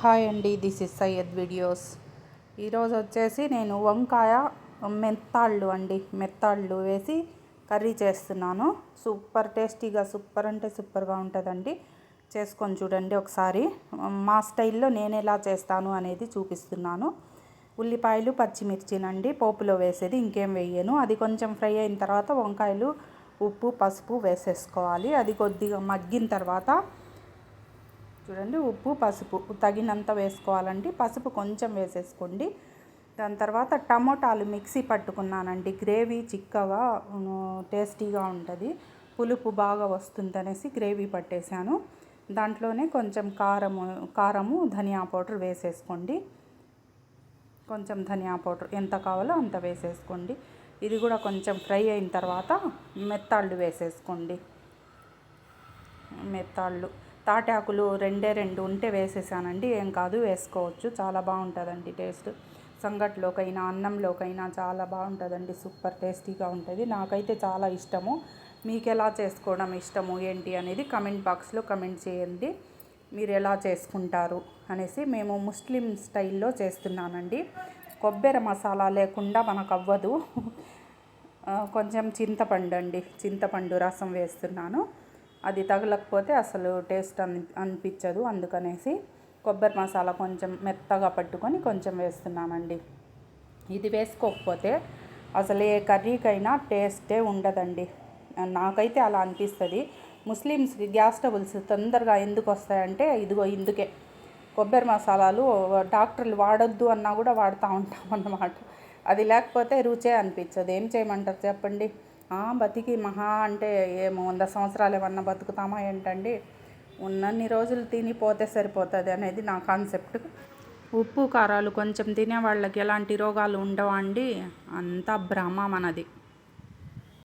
Hi అండి this is Syed videos. ఈరోజు వచ్చేసి నేను వంకాయ మెత్తాళ్ళు అండి మెత్తాళ్ళు వేసి కర్రీ చేస్తున్నాను. సూపర్ టేస్టీగా సూపర్ అంటే సూపర్గా ఉంటుందండి. చేసుకొని చూడండి ఒకసారి. మా స్టైల్లో నేను ఎలా చేస్తాను అనేది చూపిస్తున్నాను. ఉల్లిపాయలు పచ్చిమిర్చినండి పోపులో వేసేది ఇంకేం వేయను. అది కొంచెం ఫ్రై అయిన తర్వాత వంకాయలు ఉప్పు పసుపు వేసేసుకోవాలి. అది కొద్దిగా మగ్గిన తర్వాత చూడండి ఉప్పు పసుపు. తగినంత వేసుకోవాలండి. పసుపు కొంచెం వేసేసుకోండి. దాని తర్వాత టమోటాలు మిక్సీ పట్టుకున్నానండి. గ్రేవీ చిక్కగా టేస్టీగా ఉంటుంది. పులుపు బాగా వస్తుంది అనేసి గ్రేవీ పట్టేశాను. దాంట్లోనే కొంచెం కారము కారము ధనియా పౌడర్ వేసేసుకోండి. కొంచెం ధనియా పౌడర్ ఎంత కావాలో అంత వేసేసుకోండి. ఇది కూడా కొంచెం ఫ్రై అయిన తర్వాత మెత్తాళ్ళు వేసేసుకోండి. మెత్తాళ్ళు. తాటాకులు రెండే రెండు ఉంటే వేసేసానండి. ఏం కాదు వేసుకోవచ్చు. చాలా బాగుంటుందండి టేస్ట్. సంగట్లోకైనా అన్నంలోకైనా చాలా బాగుంటుందండి. సూపర్ టేస్టీగా ఉంటుంది. నాకైతే చాలా ఇష్టము. మీకు ఎలా చేసుకోవడం ఇష్టము ఏంటి అనేది కమెంట్ బాక్స్లో కమెంట్ చేయండి. మీరు ఎలా చేసుకుంటారు అనేసి మేము ముస్లిం స్టైల్లో చేస్తున్నానండి. కొబ్బరి మసాలా లేకుండా మనకు అవ్వదు కొంచెం చింతపండు అండి చింతపండు రసం వేస్తున్నాను. అది తగలకపోతే అసలు టేస్ట్ అని అనిపించదు. అందుకనేసి కొబ్బరి మసాలా కొంచెం మెత్తగా పట్టుకొని కొంచెం వేస్తున్నామండి. ఇది వేసుకోకపోతే అసలు ఏ కర్రీకైనా టేస్టే ఉండదండి. నాకైతే అలా అనిపిస్తుంది. ముస్లిమ్స్కి గ్యాస్ ట్రబుల్స్ తొందరగా ఎందుకు వస్తాయంటే ఇదిగో ఇందుకే. కొబ్బరి మసాలాలు డాక్టర్లు వాడొద్దు అన్నా కూడా వాడుతూ ఉంటాం అన్నమాట అది లేకపోతే రుచే అనిపించదు. ఏం చేయమంటారు చెప్పండి? బతికి మహా అంటే ఏమో వంద సంవత్సరాలు ఏమన్నా బతుకుతామా ఏంటండి? ఉన్నన్ని రోజులు తిని పోతే సరిపోతుంది అనేది నా కాన్సెప్ట్. ఉప్పు కారాలు కొంచెం తినే వాళ్ళకి ఎలాంటి రోగాలు ఉండవండి. అంత అంతా భ్రమ మనది.